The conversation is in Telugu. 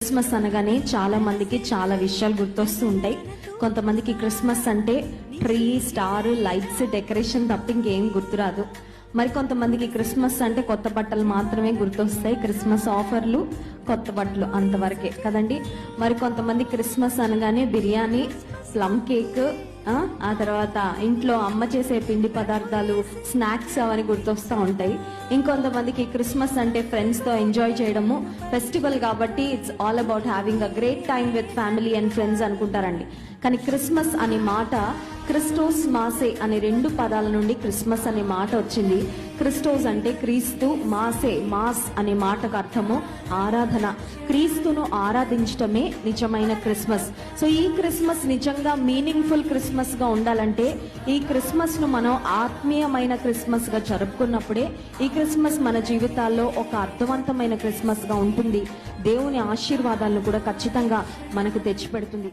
క్రిస్మస్ అనగానే చాలా మందికి చాలా విషయాలు గుర్తొస్తూ ఉంటాయి. కొంతమందికి క్రిస్మస్ అంటే ట్రీ స్టార్ లైట్స్ డెకరేషన్ తప్ప ఇంకేం గుర్తురాదు. మరి కొంతమందికి క్రిస్మస్ అంటే కొత్త బట్టలు మాత్రమే గుర్తొస్తాయి. క్రిస్మస్ ఆఫర్లు కొత్త బట్టలు అంతవరకే కదండి. మరి కొంతమంది క్రిస్మస్ అనగానే బిర్యానీ ప్లమ్ కేక్ ఆ, తర్వాత ఇంట్లో అమ్మ చేసే పిండి పదార్థాలు స్నాక్స్ అవన్నీ గుర్తొస్తూ ఉంటాయి. ఇంకొంతమందికి క్రిస్మస్ అంటే ఫ్రెండ్స్తో ఎంజాయ్ చేయడము ఫెస్టివల్ కాబట్టి it's all about having a great time with family and friends అనుకుంటారండి. కానీ క్రిస్మస్ అనే మాట క్రిస్టోస్ మాసే అనే రెండు పదాల నుండి క్రిస్మస్ అనే మాట వచ్చింది. క్రిస్టోస్ అంటే క్రీస్తు మాసే మాస్ అనే మాటకు అర్థము ఆరాధన. క్రీస్తును ఆరాధించటమే నిజమైన క్రిస్మస్. సో ఈ క్రిస్మస్ నిజంగా మీనింగ్ఫుల్ క్రిస్మస్గా ఉండాలంటే ఈ క్రిస్మస్ను మనం ఆత్మీయమైన క్రిస్మస్గా జరుపుకున్నప్పుడే ఈ క్రిస్మస్ మన జీవితాల్లో ఒక అర్థవంతమైన క్రిస్మస్గా ఉంటుంది. దేవుని ఆశీర్వాదాలను కూడా ఖచ్చితంగా మనకు తెచ్చిపెడుతుంది.